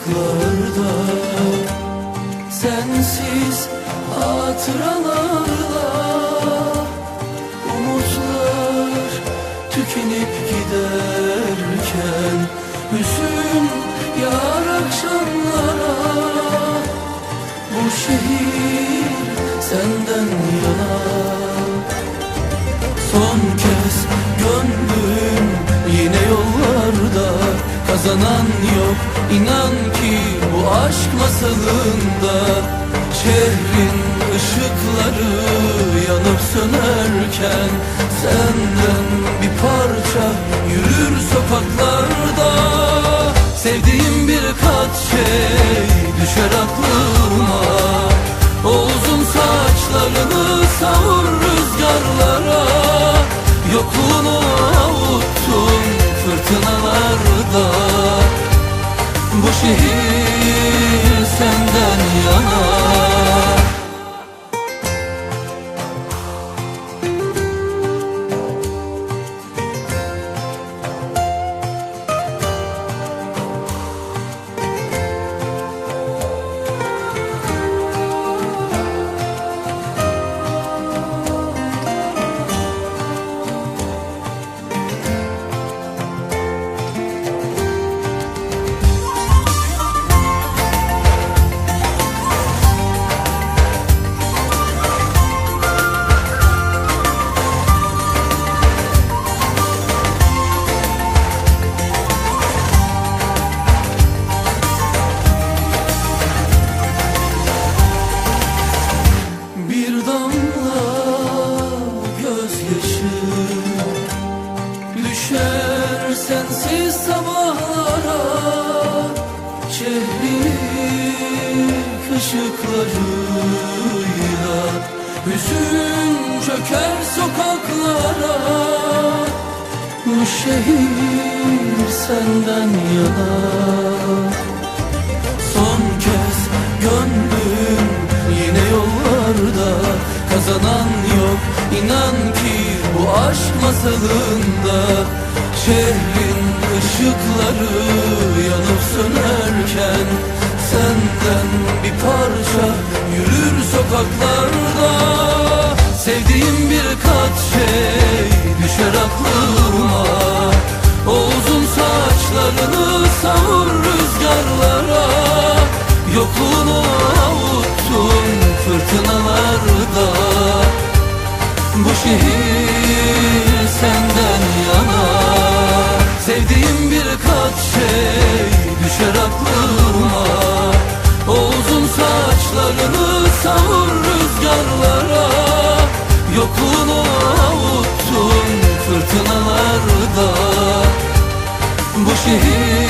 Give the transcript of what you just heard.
sokaklarda Sensiz hatıralarla Umutlar tükenip giderken Hüzün yar akşamlara Bu şehir senden yana Kazanan yok. İnan ki bu aşk masalında Şehrin ışıkları yanıp sönerken Senden bir parça yürür sokaklarda. Sevdiğim bir kat şey düşer aklıma. O uzun saçlarını Bu ışıklarıyla Hüzün çöker sokaklara. Bu şehir senden yana. Son kez gönlüm yine yollarda. Kazanan yok inan ki bu aşk masalında. Şehrin ışıkları yanıp sönerken Senden bir parça yürür sokaklarda. Sevdiğim bir kat şey düşer aklıma. O uzun saçlarını savur rüzgarlara. Yokluğunu avuttun fırtınalarda. Bu şehir Yolunu avuttun fırtınalarda. Bu şehir